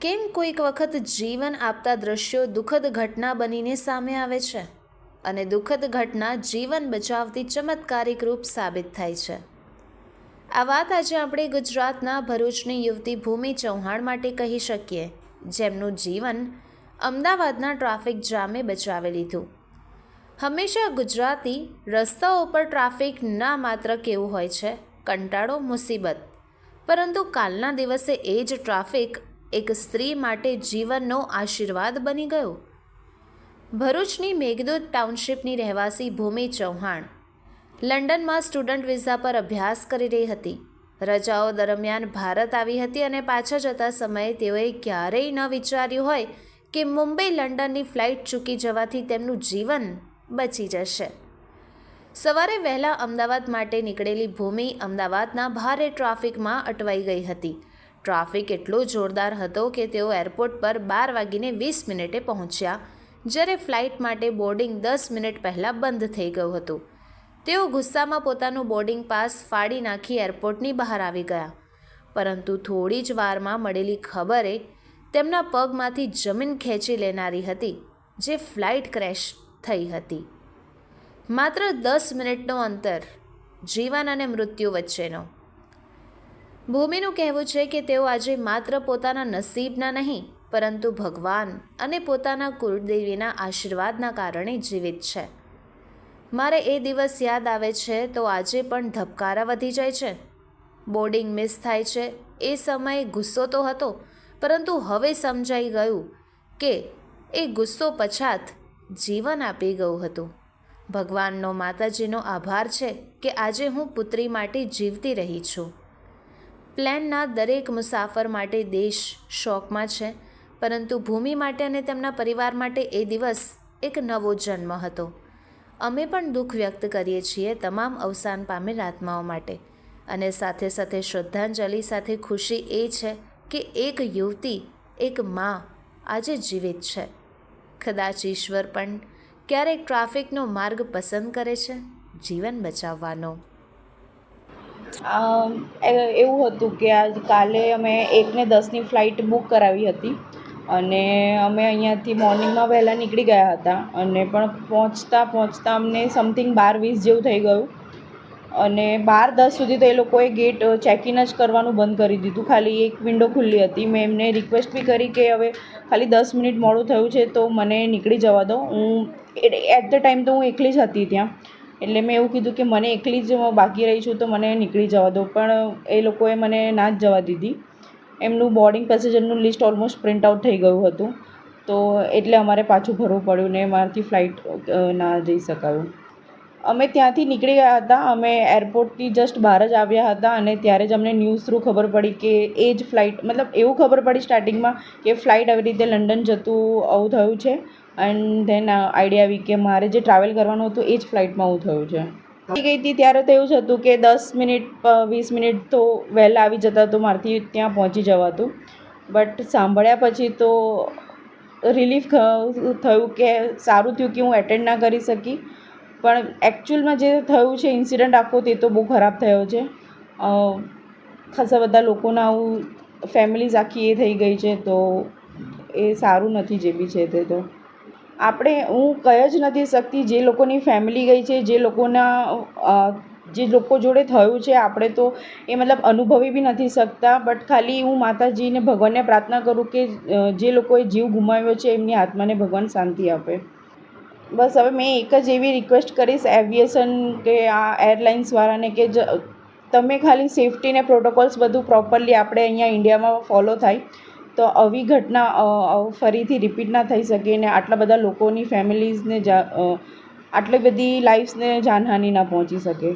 કેમ કોઈક વખત જીવન આપતા દ્રશ્યો દુઃખદ ઘટના બનીને સામે આવે છે? અને દુઃખદ ઘટના જીવન બચાવતી ચમત્કારિક રૂપ સાબિત થાય છે. આ વાત આજે આપણે ગુજરાતના ભરૂચની યુવતી ભૂમિ ચૌહાણ માટે કહી શકીએ, જેમનું જીવન અમદાવાદના ટ્રાફિક જામે બચાવી લીધું. હંમેશા ગુજરાતી રસ્તાઓ પર ટ્રાફિક ના માત્ર કેવું હોય છે? કંટાળો, મુસીબત. પરંતુ કાલના દિવસે એ જ ટ્રાફિક એક સ્ત્રી માટે જીવનનો આશીર્વાદ બની ગયો. ભરૂચની મેઘદૂત ટાઉનશીપની રહેવાસી ભૂમિ ચૌહાણ લંડનમાં સ્ટુડન્ટ વિઝા પર અભ્યાસ કરી રહી હતી. રજાઓ દરમિયાન ભારત આવી હતી અને પાછા જતા સમયે તેઓએ ક્યારેય ન વિચાર્યું હોય કે મુંબઈ લંડનની ફ્લાઇટ ચૂકી જવાથી તેમનું જીવન બચી જશે. સવારે વહેલા અમદાવાદ માટે નીકળેલી ભૂમિ અમદાવાદના ભારે ટ્રાફિકમાં અટવાઈ ગઈ હતી. ટ્રાફિક એટલો જોરદાર હતો કે તેઓ એરપોર્ટ પર બાર વાગીને વીસ મિનિટે પહોંચ્યા, જ્યારે ફ્લાઇટ માટે બોર્ડિંગ દસ મિનિટ પહેલાં બંધ થઈ ગયું હતું. તેઓ ગુસ્સામાં પોતાનું બોર્ડિંગ પાસ ફાડી નાખી એરપોર્ટની બહાર આવી ગયા. પરંતુ થોડી જ વારમાં મળેલી ખબરે તેમના પગમાંથી જમીન ખેંચી લેનારી હતી, જે ફ્લાઇટ ક્રેશ થઈ હતી. માત્ર દસ મિનિટનો અંતર, જીવન અને મૃત્યુ વચ્ચેનો. ભૂમિનું કહેવું છે કે તેઓ આજે માત્ર પોતાના નસીબના નહીં, પરંતુ ભગવાન અને પોતાના કુળદેવીના આશીર્વાદના કારણે જીવિત છે. મારે એ દિવસ યાદ આવે છે તો આજે પણ ધબકારા વધી જાય છે. બોર્ડિંગ મિસ થાય છે. એ સમયે ગુસ્સો તો હતો, પરંતુ હવે સમજાઈ ગયું કે એ ગુસ્સો પછાત જીવન આપી ગયું હતું. ભગવાનનો માતાજીનો આભાર છે કે આજે હું પુત્રી માટે જીવતી રહી છું. પ્લેનના દરેક મુસાફર માટે દેશ શોકમાં છે. પરંતુ ભૂમિ માટે અને તેમના પરિવાર માટે એ દિવસ એક નવો જન્મ હતો. અમે પણ દુઃખ વ્યક્ત કરીએ છીએ તમામ અવસાન પામેલ આત્માઓ માટે. અને સાથે સાથે શ્રદ્ધાંજલિ સાથે ખુશી એ છે કે એક યુવતી, એક મા આજે જીવિત છે. કદાચ ઈશ્વર પણ ક્યારેક ટ્રાફિકનો માર્ગ પસંદ કરે છે, જીવન બચાવવાનો. એવું હતું કે આજ કાલે અમે એકને દસની ફ્લાઇટ બુક કરાવી હતી અને અમે અહીંયાથી મોર્નિંગમાં વહેલા નીકળી ગયા હતા અને પણ પહોંચતા પહોંચતા અમને સમથિંગ બાર વીસ જેવું થઈ ગયું. અને બાર દસ સુધી તો એ લોકોએ ગેટ ચેક ઇન જ કરવાનું બંધ કરી દીધું. ખાલી એક વિન્ડો ખુલ્લી હતી. મેં એમને રિક્વેસ્ટ બી કરી કે હવે ખાલી દસ મિનિટ મોડું થયું છે તો મને નીકળી જવા દો. હું એટ ધ ટાઈમ તો હું એકલી જ હતી ત્યાં. એટલે મેં એવું કીધું કે મને એકલી જ બાકી રહી છું તો મને નીકળી જવા દો. પણ એ લોકોએ મને ના જ જવા દીધી. એમનું બોર્ડિંગ પેસેન્જરનું લિસ્ટ ઓલમોસ્ટ પ્રિન્ટ આઉટ થઈ ગયું હતું. તો એટલે અમારે પાછું ભરવું પડ્યું ને મારાથી ફ્લાઇટ ના જઈ શકાયું. અમે ત્યાંથી નીકળી ગયા હતા. અમે એરપોર્ટથી જસ્ટ બહાર જ આવ્યા હતા અને ત્યારે જ અમને ન્યૂઝ થ્રુ ખબર પડી કે એ જ ફ્લાઇટ મતલબ એવું ખબર પડી સ્ટાર્ટિંગમાં કે ફ્લાઇટ આવી રીતે લંડન જતું, આવું થયું છે. એન્ડ ધેન આઈડિયા આવી કે મારે જે ટ્રાવેલ કરવાનું હતું એ જ ફ્લાઇટમાં આવું થયું છે. આવી ગઈ હતી ત્યારે તો એવું જ હતું કે દસ મિનિટ વીસ મિનિટ તો વહેલા આવી જતા તો મારાથી ત્યાં પહોંચી જવાતું. બટ સાંભળ્યા પછી તો રિલીફ થયું કે સારું થયું કે હું એટેન્ડ ના કરી શકી. પણ એકચ્યુઅલમાં જે થયું છે ઇન્સિડન્ટ આખો તે તો બહુ ખરાબ થયો છે. ખાસા બધા લોકોના આવું ફેમિલીઝ આખી એ થઈ ગઈ છે, તો એ સારું નથી જે બી છે તે તો. આપણે, હું કહી જ નથી શકતી જે લોકોની ફેમિલી ગઈ છે, જે લોકોના જે લોકો જોડે થયું છે, આપણે તો એ મતલબ અનુભવી બી નથી શકતા બટ ખાલી હું માતાજીને ભગવાનને પ્રાર્થના કરું કે જે લોકોએ જીવ ગુમાવ્યો છે, એમની આત્માને ભગવાન શાંતિ આપે. બસ હવે મેં એક જ એવી રિક્વેસ્ટ કરીશ એવિએશન કે આ એરલાઇન્સવાળાને કે જ, તમે ખાલી સેફ્ટીને પ્રોટોકોલ્સ બધું પ્રોપરલી આપણે અહીંયા ઇન્ડિયામાં ફોલો થાય, તો આવી ઘટના ફરીથી રિપીટ ના થઈ શકે ને આટલા બધા લોકોની ફેમિલીઝને જા આટલી બધી લાઈફ્સને જાનહાનિ ના પહોંચી શકે.